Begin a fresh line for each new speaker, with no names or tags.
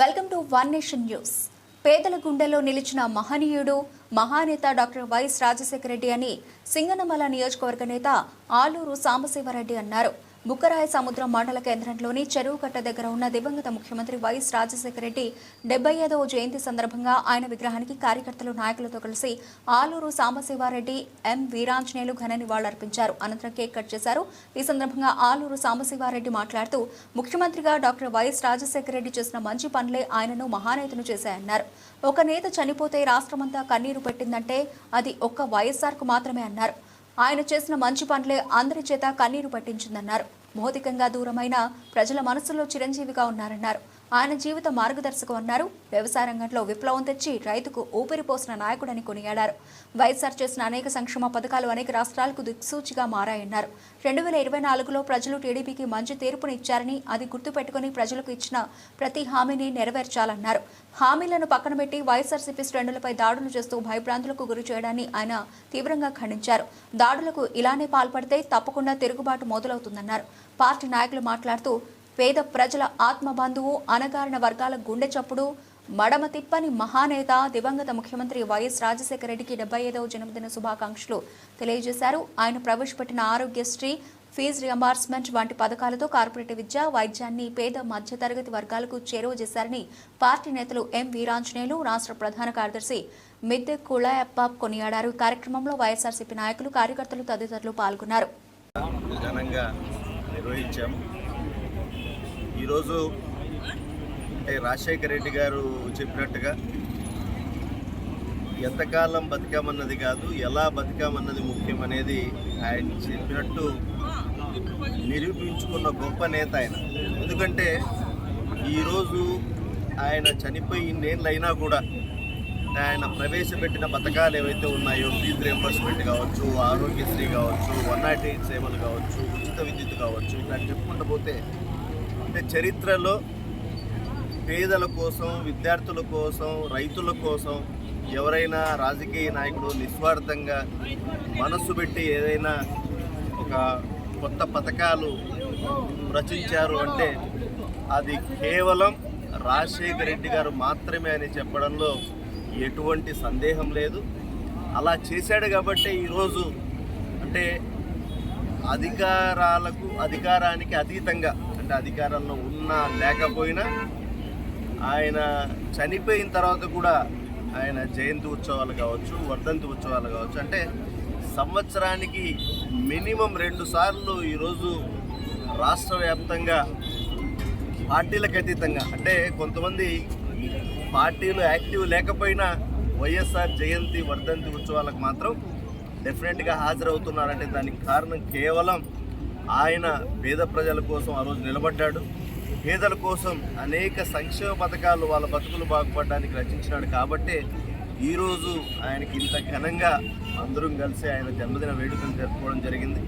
Welcome to one nation news. పేదల గుండెలో నిలిచిన మహనీయుడు మహానేత డాక్టర్ వైఎస్ రాజశేఖర రెడ్డి అని సింగనమల నియోజకవర్గ నేత ఆలూరు సాంబశివరెడ్డి అన్నారు. బుక్కరాయ సముద్రం మండల కేంద్రంలోని చెరువు కట్ట దగ్గర ఉన్న దివంగత ముఖ్యమంత్రి వైఎస్ రాజశేఖర రెడ్డి డెబ్బై ఐదవ జయంతి సందర్భంగా ఆయన విగ్రహానికి కార్యకర్తలు నాయకులతో కలిసి ఆలూరు సాంబశివారెడ్డి ఎం వీరాంజనేయులు ఘన నివాళులర్పించారు. అనంతరం కేక్ కట్ చేశారు. ఈ సందర్భంగా ఆలూరు సాంబశివారెడ్డి మాట్లాడుతూ ముఖ్యమంత్రిగా డాక్టర్ వైఎస్ రాజశేఖర రెడ్డి చేసిన మంచి పనులే ఆయనను మహానేతను చేశాయన్నారు. ఒక నేత చనిపోతే రాష్ట్రమంతా కన్నీరు పెట్టిందంటే అది ఒక్క వైఎస్ఆర్కు మాత్రమే అన్నారు. ఆయన చేసిన మంచి పనులే అందరి చేత కన్నీరు పట్టించిందన్నారు. భౌతికంగా దూరమైన ప్రజల మనసులో చిరంజీవిగా ఉన్నారన్నారు. ఆయన జీవిత మార్గదర్శకం అన్నారు. వ్యవసాయ రంగంలో విప్లవం తెచ్చి రైతుకు ఊపిరిపోసిన నాయకుడని కొనియాడారు. వైఎస్ఆర్ చేసిన అనేక సంక్షేమ పథకాలు అనేక రాష్ట్రాలకు దిక్సూచిగా మారాయన్నారు. రెండు వేల ఇరవై నాలుగులో ప్రజలు టీడీపీకి మంచి తీర్పునిచ్చారని అది గుర్తుపెట్టుకుని ప్రజలకు ఇచ్చిన ప్రతి హామీని నెరవేర్చాలన్నారు. హామీలను పక్కన పెట్టి వైఎస్ఆర్సీపీ శ్రేణులపై దాడులు చేస్తూ భయభ్రాంతులకు గురి చేయడాన్ని ఆయన తీవ్రంగా ఖండించారు. దాడులకు ఇలానే పాల్పడితే తప్పకుండా తిరుగుబాటు మొదలవుతుందన్నారు. పార్టీ నాయకులు మాట్లాడుతూ పేద ప్రజల ఆత్మబంధువు అనగారిన వర్గాల గుండె చప్పుడు మడమ తిప్పని మహానేత దివంగత ముఖ్యమంత్రి వైఎస్ రాజశేఖర రెడ్డికి డెబ్బై ఐదవ జన్మదిన శుభాకాంక్షలు తెలియజేశారు. ఆయన ప్రవేశపెట్టిన ఆరోగ్యశ్రీ ఫీజు రియంబార్స్మెంట్ వంటి పథకాలతో కార్పొరేట్ విద్య వైద్యాన్ని పేద మధ్యతరగతి వర్గాలకు చేరువ చేశారని పార్టీ నేతలు ఎం వీరాంజనేయులు రాష్ట్ర ప్రధాన కార్యదర్శి మిద్దె కుళాయప్ప కొనియాడారు. కార్యక్రమంలో వైఎస్ఆర్సీపీ నాయకులు కార్యకర్తలు తదితరులు పాల్గొన్నారు.
ఈరోజు అంటే రాజశేఖర రెడ్డి గారు చెప్పినట్టుగా ఎంతకాలం బతికామన్నది కాదు ఎలా బతికామన్నది ముఖ్యం అనేది ఆయన చెప్పినట్టు నిరూపించుకున్న గొప్ప నేత ఆయన. ఎందుకంటే ఈరోజు ఆయన చనిపోయి ఇన్నేళ్ళు కూడా ఆయన ప్రవేశపెట్టిన పథకాలు ఏవైతే ఉన్నాయో ఫీజు రియంబర్స్మెంట్ కావచ్చు ఆరోగ్యశ్రీ కావచ్చు వన్ నాట్ ఎయిట్ సేవలు కావచ్చు ఉచిత విద్యుత్ కావచ్చు ఇట్లా చెప్పుకుంటూ పోతే అంటే చరిత్రలో పేదల కోసం విద్యార్థుల కోసం రైతుల కోసం ఎవరైనా రాజకీయ నాయకుడు నిస్వార్థంగా మనస్సు పెట్టి ఏదైనా ఒక కొత్త పథకాలు రచించారు అంటే అది కేవలం రాజశేఖర రెడ్డి గారు మాత్రమే అని చెప్పడంలో ఎటువంటి సందేహం లేదు. అలా చేశాడు కాబట్టి ఈరోజు అంటే అధికారాలకు అధికారానికి అతీతంగా అంటే అధికారంలో ఉన్నా లేకపోయినా ఆయన చనిపోయిన తర్వాత కూడా ఆయన జయంతి ఉత్సవాలు కావచ్చు వర్ధంతి ఉత్సవాలు కావచ్చు. అంటే సంవత్సరానికి మినిమం రెండు సార్లు ఈరోజు రాష్ట్ర వ్యాప్తంగా పార్టీలకు అతీతంగా అంటే కొంతమంది పార్టీలు యాక్టివ్ లేకపోయినా వైఎస్ఆర్ జయంతి వర్ధంతి ఉత్సవాలకు మాత్రం డెఫినెట్గా హాజరవుతున్నారంటే దానికి కారణం కేవలం ఆయన పేద ప్రజల కోసం ఆ రోజు నిలబడ్డాడు. పేదల కోసం అనేక సంక్షేమ పథకాలు వాళ్ళ బతుకులు బాగుపడడానికి రచించినాడు. కాబట్టే ఈరోజు ఆయనకి ఇంత ఘనంగా అందరం కలిసి ఆయన జన్మదిన వేడుకలు జరుపుకోవడం జరిగింది.